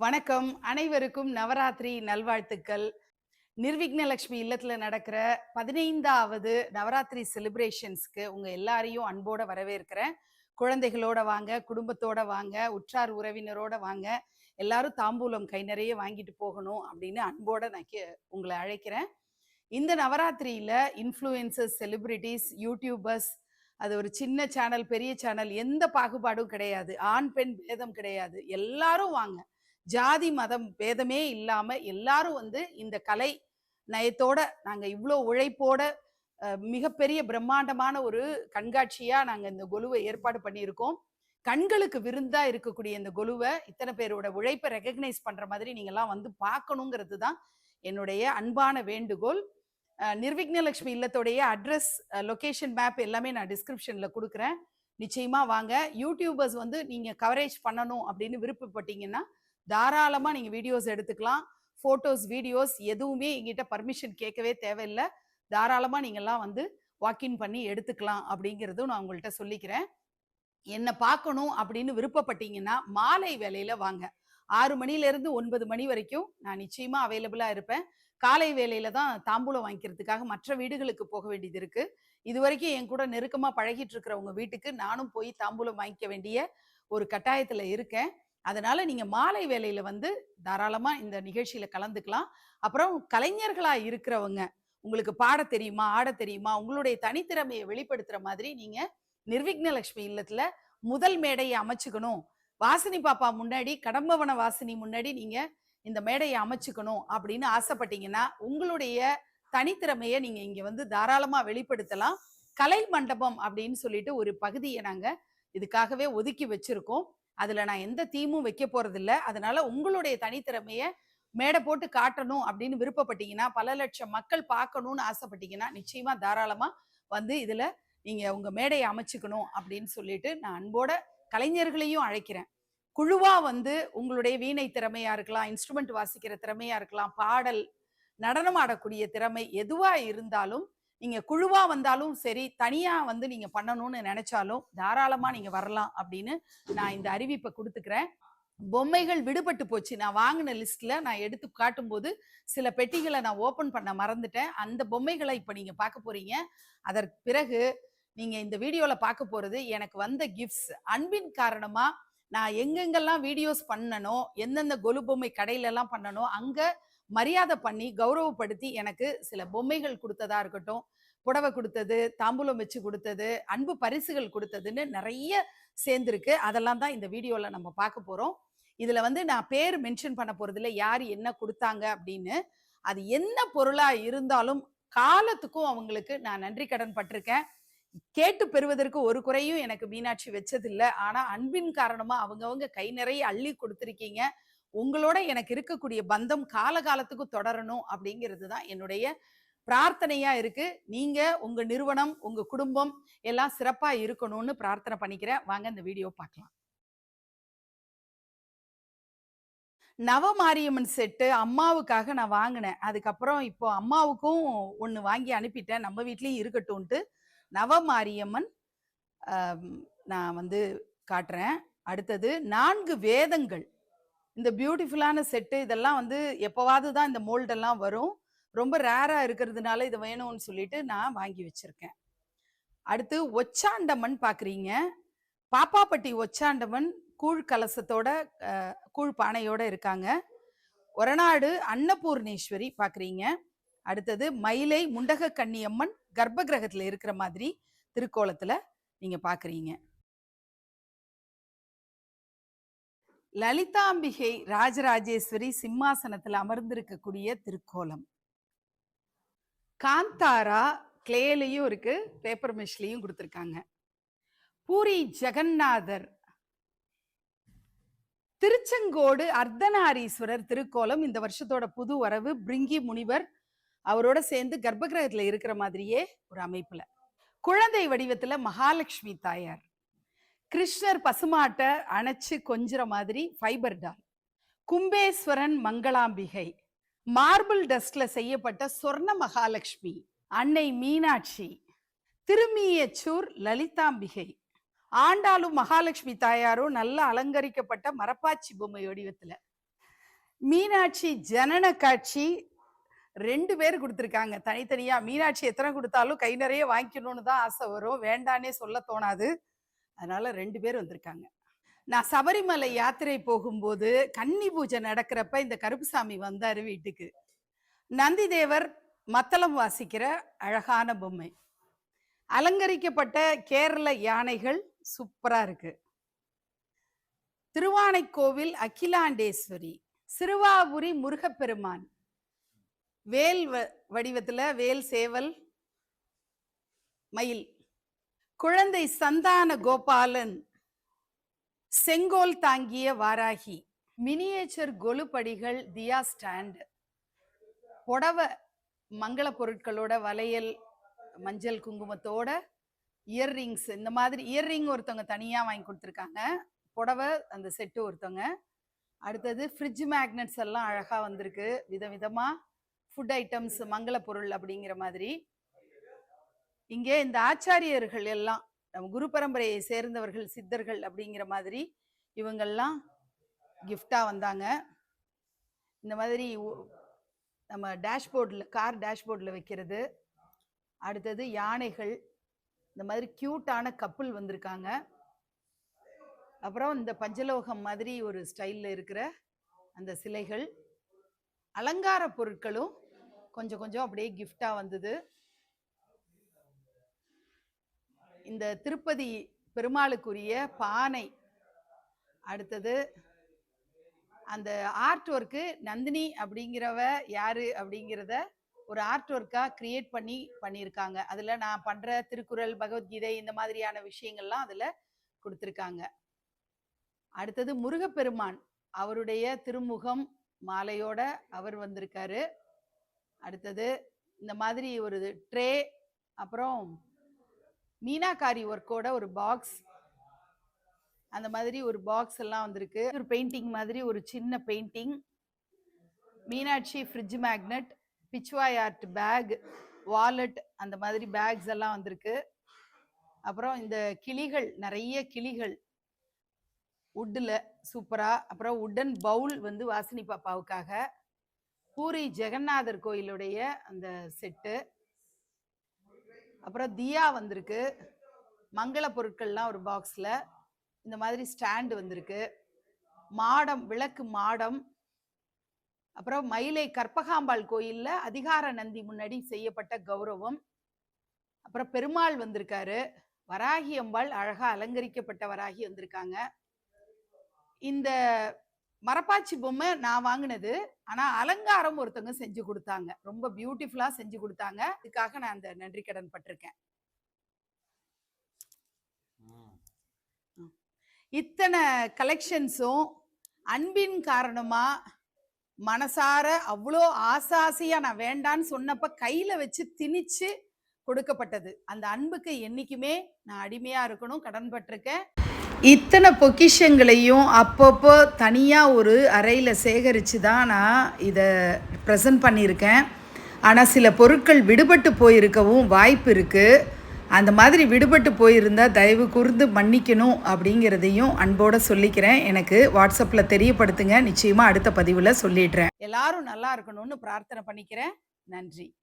வணக்கம். அனைவருக்கும் நவராத்திரி நல்வாழ்த்துக்கள். நிர்விக்னலக்ஷ்மி இல்லத்துல நடக்கிற பதினைந்தாவது நவராத்திரி செலிப்ரேஷன்ஸ்க்கு உங்க எல்லாரையும் அன்போட வரவேற்கிறேன். குழந்தைகளோட வாங்க குடும்பத்தோட வாங்க உற்றார் உறவினரோட வாங்க எல்லாரும் தாம்பூலம் கை நிறைய வாங்கிட்டு போகணும் அப்படின்னு அன்போட நான் கே- உங்களை அழைக்கிறேன். இந்த நவராத்திரியில இன்ஃப்ளூயன்சர்ஸ் செலிபிரிட்டிஸ் யூடியூபர்ஸ் அது ஒரு சின்ன சேனல் பெரிய சேனல் எந்த பாகுபாடும் கிடையாது. ஆண் பெண் பேதம் கிடையாது. எல்லாரும் வாங்க. ஜாதி மதம் பேதமே இல்லாமல் எல்லாரும் வந்து இந்த கலை நயத்தோட நாங்கள் இவ்வளோ உழைப்போட மிகப்பெரிய பிரம்மாண்டமான ஒரு கண்காட்சியாக நாங்கள் இந்த கொலுவை ஏற்பாடு பண்ணியிருக்கோம். கண்களுக்கு விருந்தா இருக்கக்கூடிய இந்த கொலுவை இத்தனை பேரோட உழைப்பை ரெகக்னைஸ் பண்ணுற மாதிரி நீங்கள்லாம் வந்து பார்க்கணுங்கிறது தான் என்னுடைய அன்பான வேண்டுகோள். நிர்விக்னலக்ஷ்மி இல்லத்தோடைய அட்ரஸ் லொகேஷன் மேப் எல்லாமே நான் டிஸ்கிரிப்ஷனில் கொடுக்குறேன். நிச்சயமாக வாங்க. யூடியூபர்ஸ் வந்து நீங்கள் கவரேஜ் பண்ணணும் அப்படின்னு விருப்பப்பட்டீங்கன்னா தாராளமாக நீங்கள் வீடியோஸ் எடுத்துக்கலாம். ஃபோட்டோஸ் வீடியோஸ் எதுவுமே எங்கிட்ட பர்மிஷன் கேட்கவே தேவையில்லை. தாராளமாக நீங்கள்லாம் வந்து வாக்கின் பண்ணி எடுத்துக்கலாம் அப்படிங்கிறதும் நான் உங்கள்கிட்ட சொல்லிக்கிறேன். என்னை பார்க்கணும் அப்படின்னு விருப்பப்பட்டீங்கன்னா மாலை வேலையில வாங்க. ஆறு மணிலேருந்து ஒன்பது மணி வரைக்கும் நான் நிச்சயமாக அவைலபிளாக இருப்பேன். காலை வேலையில தான் தாம்பூலம் வாங்கிக்கிறதுக்காக மற்ற வீடுகளுக்கு போக வேண்டியது இருக்கு. இது வரைக்கும் என் கூட நெருக்கமாக பழகிட்டு இருக்கிறவங்க வீட்டுக்கு நானும் போய் தாம்பூலம் வாங்கிக்க வேண்டிய ஒரு கட்டாயத்தில் இருக்கேன். அதனால நீங்க மாலை வேலையில வந்து தாராளமா இந்த நிகழ்ச்சியில கலந்துக்கலாம். அப்புறம் கலைஞர்களா இருக்கிறவங்க உங்களுக்கு பாட தெரியுமா ஆட தெரியுமா உங்களுடைய தனித்திறமையை வெளிப்படுத்துற மாதிரி நீங்க நிர்விக்னலட்சுமி இல்லத்துல முதல் மேடையை அமைச்சுக்கணும். வாசினி பாப்பா முன்னாடி கடம்பவன வாசினி முன்னாடி நீங்க இந்த மேடையை அமைச்சுக்கணும் அப்படின்னு ஆசைப்பட்டீங்கன்னா உங்களுடைய தனித்திறமையை நீங்க இங்க வந்து தாராளமா வெளிப்படுத்தலாம். கலை மண்டபம் அப்படின்னு சொல்லிட்டு ஒரு பகுதியை நாங்க இதுக்காகவே ஒதுக்கி வச்சிருக்கோம். அதுல நான் எந்த தீமும் வைக்க போறதில்ல. அதனால உங்களுடைய தனித்திறமையை மேடை போட்டு காட்டணும் அப்படின்னு விருப்பப்பட்டீங்கன்னா பல லட்சம் மக்கள் பார்க்கணும்னு ஆசைப்பட்டீங்கன்னா நிச்சயமா தாராளமா வந்து இதுல நீங்க உங்க மேடையை அமைச்சுக்கணும் அப்படின்னு சொல்லிட்டு நான் அன்போட கலைஞர்களையும் அழைக்கிறேன். குழுவா வந்து உங்களுடைய வீணை திறமையா இருக்கலாம் இன்ஸ்ட்ருமெண்ட் வாசிக்கிற திறமையா இருக்கலாம் பாடல் நடனம் ஆடக்கூடிய திறமை எதுவா இருந்தாலும் நீங்க குழுவா வந்தாலும் சரி தனியா வந்து நீங்க பண்ணணும்னு நினைச்சாலும் தாராளமா நீங்க வரலாம் அப்படின்னு நான் இந்த அறிவிப்பை கொடுத்துக்கிறேன். பொம்மைகள் விடுபட்டு போச்சு. நான் வாங்கின லிஸ்ட்ல நான் எடுத்து காட்டும்போது சில பெட்டிகளை நான் ஓபன் பண்ண மறந்துட்டேன். அந்த பொம்மைகளை இப்ப நீங்க பார்க்க போறீங்க. அதற்கு பிறகு நீங்க இந்த வீடியோல பார்க்க போறது எனக்கு வந்த கிஃப்ட்ஸ் அன்பின் காரணமா நான் எங்கெங்கெல்லாம் வீடியோஸ் பண்ணனோ எந்தெந்த கொலு பொம்மை கடையில எல்லாம் பண்ணனோ அங்க மரியாதை பண்ணி கௌரவப்படுத்தி எனக்கு சில பொம்மைகள் கொடுத்ததா இருக்கட்டும் புடவை கொடுத்தது தாம்பூலம் வச்சு கொடுத்தது அன்பு பரிசுகள் கொடுத்ததுன்னு நிறைய சேர்ந்துருக்கு. அதெல்லாம் தான் இந்த வீடியோவில் நம்ம பார்க்க போகிறோம் இதில் வந்து நான் பேர் மென்ஷன் பண்ண போகிறதில்ல யார் என்ன கொடுத்தாங்க அப்படின்னு. அது என்ன பொருளாக இருந்தாலும் காலத்துக்கும் அவங்களுக்கு நான் நன்றி கடன் பட்டிருக்கேன். கேட்டு பெறுவதற்கு ஒரு குறையும் எனக்கு மீனாட்சி வச்சதில்லை. ஆனால் அன்பின் காரணமாக அவங்கவுங்க கை நிறைய அள்ளி கொடுத்துருக்கீங்க. உங்களோட எனக்கு இருக்கக்கூடிய பந்தம் காலகாலத்துக்கு தொடரணும் அப்படிங்கிறது தான் என்னுடைய பிரார்த்தனையா இருக்கு. நீங்க உங்க நிறுவனம் உங்க குடும்பம் எல்லாம் சிறப்பா இருக்கணும்னு பிரார்த்தனை பண்ணிக்கிறேன். வாங்க இந்த வீடியோ பார்க்கலாம். நவமாரியம்மன் செட்டு அம்மாவுக்காக நான் வாங்கினேன். அதுக்கப்புறம் இப்போ அம்மாவுக்கும் ஒன்று வாங்கி அனுப்பிட்டேன். நம்ம வீட்லேயும் இருக்கட்டும்ன்ட்டு நவமாரியம்மன் நான் வந்து காட்டுறேன். அடுத்தது நான்கு வேதங்கள். இந்த பியூட்டிஃபுல்லான செட்டு இதெல்லாம் வந்து எப்போவாவது தான் இந்த மோல்டெல்லாம் வரும். ரொம்ப ரேராக இருக்கிறதுனால இது வேணும்னு சொல்லிட்டு நான் வாங்கி வச்சிருக்கேன். அடுத்து ஒச்சாண்டம்மன் பார்க்குறீங்க பாப்பாப்பட்டி ஒச்சாண்டமன் கூழ் கலசத்தோட கூழ் பானையோட இருக்காங்க. ஒரநாடு அன்னபூர்ணேஸ்வரி பார்க்குறீங்க அடுத்தது மயிலை முண்டக கன்னியம்மன் கர்ப்பகிரகத்தில் இருக்கிற மாதிரி திருக்கோலத்தில் நீங்கள் பார்க்குறீங்க லலிதாம்பிகை ராஜராஜேஸ்வரி சிம்மாசனத்தில் அமர்ந்திருக்கக்கூடிய திருக்கோலம். காந்தாரா கிளேலையும் இருக்கு பேப்பர் மிஷ்லையும் கொடுத்துருக்காங்க. பூரி ஜெகநாதர். திருச்செங்கோடு அர்த்தநாரீஸ்வரர் திருக்கோலம். இந்த வருஷத்தோட புது வரவு பிரிங்கி முனிவர் அவரோட சேர்ந்து கர்ப்பகிரகத்துல இருக்கிற மாதிரியே ஒரு அமைப்புல. குழந்தை வடிவத்துல மகாலட்சுமி தாயார். கிருஷ்ணர் பசுமாட்டை அணைச்சு கொஞ்சுற மாதிரி fibre doll. Kumbeswaran Mangalambigai. Marble டஸ்ட்ல செய்யப்பட்ட சொர்ண மகாலட்சுமி அன்னை மீனாட்சி. திருமியச்சூர் லலிதாம்பிகை. ஆண்டாளும் மகாலட்சுமி தாயாரும் நல்ல அலங்கரிக்கப்பட்ட மரப்பாச்சி பொம்மை வடிவத்துல. மீனாட்சி ஜனன காட்சி ரெண்டு பேர் கொடுத்துருக்காங்க. தனித்தனியா மீனாட்சி எத்தனை கொடுத்தாலும் கை நிறைய வாங்கிக்கணும்னு தான் ஆசை வரும். வேண்டானே சொல்ல தோணாது. அதனால ரெண்டு பேர் வந்திருக்காங்க. நான் சபரிமலை யாத்திரை போகும்போது கன்னி பூஜை நடக்கிறப்ப இந்த கருப்புசாமி வந்தார் வீட்டுக்கு. நந்திதேவர் மத்தளம் வாசிக்கிற அழகான பொம்மை. அலங்கரிக்கப்பட்ட கேரள யானைகள் சூப்பராக இருக்கு. திருவானைக்கோவில் அகிலாண்டேஸ்வரி சிறுவாபுரி முருகப்பெருமான். வேல் வ- வேல் சேவல் மயில். குழந்தை சந்தான கோபாலன் செங்கோல் தாங்கிய வாராகி. மினியேச்சர் கொலுப்படிகள் தியா ஸ்டாண்ட். புடவை மங்கள பொருட்களோட வளையல் மஞ்சள் குங்குமத்தோட இயர்ரிங்ஸ் இந்த மாதிரி இயர்ரிங் ஒருத்தவங்க தனியாக வாங்கி கொடுத்துருக்காங்க. புடவை அந்த செட்டு ஒருத்தவங்க. அடுத்தது ஃப்ரிட்ஜ் மேக்னெட்ஸ் எல்லாம் அழகாக வந்திருக்கு. விதவிதமாக ஃபுட் ஐட்டம்ஸ் மங்கள பொருள் அப்படிங்கிற மாதிரி. இங்கே இந்த ஆச்சாரியர்கள் எல்லாம் நம்ம குரு பரம்பரையை சேர்ந்தவர்கள் சித்தர்கள் அப்படிங்கிற மாதிரி இவங்கெல்லாம் கிஃப்டாக வந்தாங்க. இந்த மாதிரி நம்ம டேஷ்போர்டில் கார் டேஷ்போர்டில் வைக்கிறது. அடுத்தது யானைகள். இந்த மாதிரி க்யூட்டான கப்பல் வந்திருக்காங்க. அப்புறம் இந்த பஞ்சலோகம் மாதிரி ஒரு ஸ்டைலில் இருக்கிற அந்த சிலைகள். அலங்கார பொருட்களும் கொஞ்சம் கொஞ்சம் அப்படியே கிஃப்டாக வந்தது. இந்த திருப்பதி பெருமாளுக்குரிய பானை. அடுத்தது அந்த ஆர்ட் ஒர்க்கு நந்தினி அப்படிங்கிறவ யாரு அப்படிங்கிறத ஒரு ஆர்ட் ஒர்க்காக கிரியேட் பண்ணி பண்ணியிருக்காங்க. அதில் நான் பண்ணுற திருக்குறள் பகவத்கீதை இந்த மாதிரியான விஷயங்கள்லாம் அதில் கொடுத்துருக்காங்க. அடுத்தது முருகப்பெருமான். அவருடைய திருமுகம் மாலையோட அவர் வந்திருக்காரு. அடுத்தது இந்த மாதிரி ஒரு ட்ரே அப்புறம் மீனாகாரி ஒர்க்கோட ஒரு பாக்ஸ். அந்த மாதிரி ஒரு பாக்ஸ் எல்லாம் வந்திருக்கு. ஒரு பெயிண்டிங் மாதிரி ஒரு சின்ன painting. Meenakshi fridge magnet pichwai art bag wallet அந்த மாதிரி பேக்ஸ் எல்லாம் வந்திருக்கு. அப்புறம் இந்த கிளிகள் நிறைய கிளிகள். வுட்டில் சூப்பராக அப்புறம் உட்டன் பவுல் வந்து வாசினி பாப்பாவுக்காக. பூரி ஜெகநாதர் கோயிலுடைய அந்த செட்டு. அப்புறம் தியா வந்திருக்கு. மங்கள பொருட்கள்லாம் ஒரு பாக்ஸில் இந்த மாதிரி ஸ்டாண்டு வந்திருக்கு. மாடம் விளக்கு மாடம். அப்புறம் மயிலை கற்பகாம்பாள் கோயிலில் அதிகார நந்தி முன்னாடி செய்யப்பட்ட கௌரவம். அப்புறம் பெருமாள் வந்திருக்காரு. வராகி அம்பாள் அழகாக அலங்கரிக்கப்பட்ட வராகி வந்திருக்காங்க. இந்த மரப்பாச்சி பொம்மை நான் வாங்கினது. ஆனா அலங்காரம் ஒருத்தவங்க செஞ்சு கொடுத்தாங்க. ரொம்ப பியூட்டிஃபுல்லா செஞ்சு கொடுத்தாங்க. இதுக்காக நான் அந்த நன்றி கடன் பட்டிருக்கேன். இத்தனை கலெக்ஷன்ஸும் அன்பின் காரணமா மனசார அவ்வளோ ஆசாசியா நான் வேண்டான்னு சொன்னப்ப கையில வச்சு திணிச்சு கொடுக்கப்பட்டது. அந்த அன்புக்கு என்னைக்குமே நான் அடிமையா இருக்கணும் கடன் பட்டிருக்கேன். இத்தனை பொக்கிஷங்களையும் அப்பப்போ தனியாக ஒரு அறையில் சேகரித்து தான் நான் இதை ப்ரெசன்ட் பண்ணியிருக்கேன். ஆனால் சில பொருட்கள் விடுபட்டு போயிருக்கவும் வாய்ப்பு இருக்குது அந்த மாதிரி விடுபட்டு போயிருந்தால் தயவு கூர்ந்து மன்னிக்கணும் அப்படிங்கிறதையும் அன்போடு சொல்லிக்கிறேன். எனக்கு வாட்ஸ்அப்பில் தெரியப்படுத்துங்க. நிச்சயமாக அடுத்த பதிவில் சொல்லிடுறேன். எல்லாரும் நல்லா இருக்கணும்னு பிரார்த்தனை பண்ணிக்கிறேன். நன்றி.